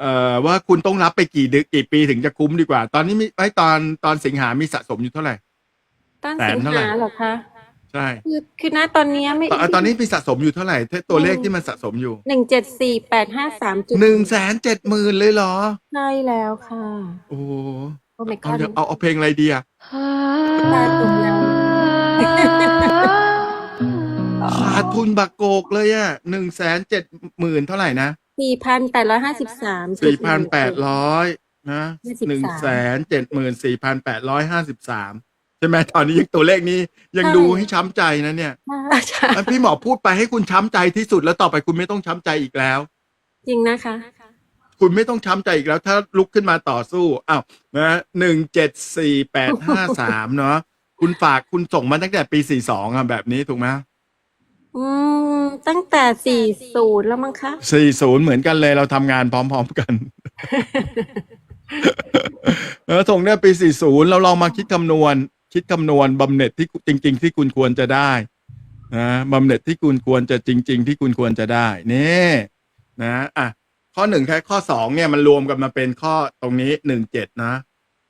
เอ่อว่าคุณต้องรับไปกี่เดือนกี่ปีถึงจะคุ้มดีกว่า ตอนนี้มีไอ้ยตอนตอนสิงหามีสะสมอยู่เท่าไหร่ ต้นแสสินงเท่าไหร่ หาเหรอคะ ใช่คือคือณตอนเนี้ยไม่ตอนตอนนี้มีสะสมอยู่เท่าไหร่ถ้าตัวเลขที่มันสะสมอยู่หนึ่งเจ็ดสี่แปดห้าสามจุดหนึ่งแสนเจ็ดหมื่นเลยเหรอ ใช่แล้วค่ะ โอ้โหโอ้ my เอา god เดี๋ยวเอาเอาเพลงอะไรดีอะตาตุ่มแล้ว ขาดทุนบักโกกเลยอะหนึ่งแสนเจ็ดหมื่นเท่าไหร่นะ สี่พันแปดร้อยห้าสิบสาม สี่พันแปดร้อยนะ53หนึ่งแสนเจ็ดหมื่นสี่พันแปดร้อยห้าสิบสามใช่ไหมตอนนี้ยังตัวเลขนี้ยังดูให้ช้ำใจนะเนี่ยใช่แล้วพี่หมอพูดไปให้คุณช้ำใจที่สุดแล้วต่อไปคุณไม่ต้องช้ำใจอีกแล้ว จริงนะคะ คุณไม่ต้องช้ำใจอีกแล้ว ถ้าลุกขึ้นมาต่อสู้อ้าวนะหนึ่งเจ็ดสี่แปดห้าสามเนาะคุณฝากคุณส่งมาตั้งแต่ปีสี่สองอะแบบนี้ถูกไหมอืมตั้งแต่ สี่ศูนย์แล้วมั้งคะสี่ศูนย์เหมือนกันเลยเราทำงานพร้อม ๆกัน เออส่งเนี่ยปีสี่ศูนย์เราลองมาคิดคำนวณ คิดคำนวณบำเหน็จที่จริง ๆ ที่คุณควรจะได้นะบำเหน็จที่คุณควรจะจริง ๆ ที่คุณควรจะได้นี่นะอะข้อหนึ่งแค่ข้อสองเนี่ยมันรวมกันมาเป็นข้อตรงนี้หนึ่งเจ็ดนะ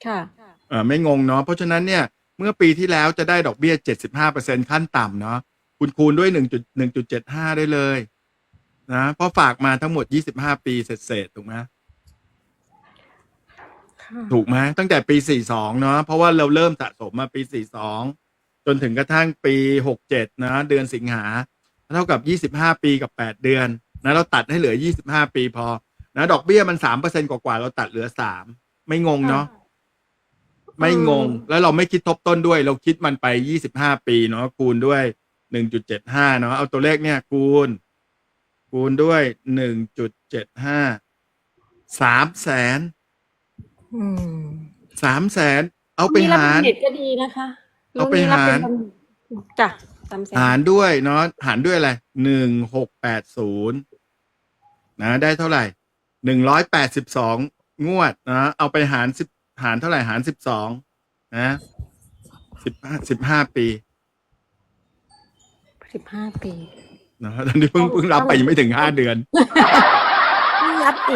ค่ะ เออไม่งงเนาะเพราะฉะนั้นเนี่ย เมื่อปีที่แล้วจะได้ดอกเบี้ยเจ็ดสิบห้าเปอร์เซ็นขั้นต่ำเนาะ คุณคูณด้วยหนึ่งจุดหนึ่งจุดเจ็ดห้าได้เลย นะเพราะฝากมาทั้งหมดยี่สิบห้าปีเศษๆถูกไหมค่ะถูกไหมตั้งแต่ปีสี่สองเนาะเพราะว่าเราเริ่มสะสมมาปีสี่สองจนถึงกระทั่งปีหกเจ็ดนะ เดือนสิงหาเท่ากับยี่สิบห้าปีกับแปดเดือนนะเราตัดให้เหลือยี่สิบห้าปีพอ นะ ดอกเบี้ยมันสามเปอร์เซ็นกว่าๆเราตัดเหลือสามไม่งงเนาะไม่งงแล้วเราไม่คิดทบต้นด้วย เราคิดมันไปยี่สิบห้าปีเนาะคูณด้วย หนึ่งจุดเจ็ดห้าเนาะเอาตัวเลขเนี่ยคูณ คูณด้วยหนึ่งจุดเจ็ดห้าสามแสนอืมสามแสนเอาไปนี่รับหารบำเหน็จก็ดีนะคะเอาไปหาร ลูกนี้บเป็นบำจ้ะตามแสนหารด้วยเนาะหารด้วยอะไรหนึ่งหกแปดศูนย์นะได้เท่าไหร่หนึ่งร้อยแปดสิบสองงวดนะเอาไปหารสิบหารเท่าไหร่หารสิบสองนะสิบห้าสิบห้าปี สิบห้าปีนะตอนนี้เพิ่งเพิ่งรับไปยังไม่ถึงห้าเดือน นี่รับอีก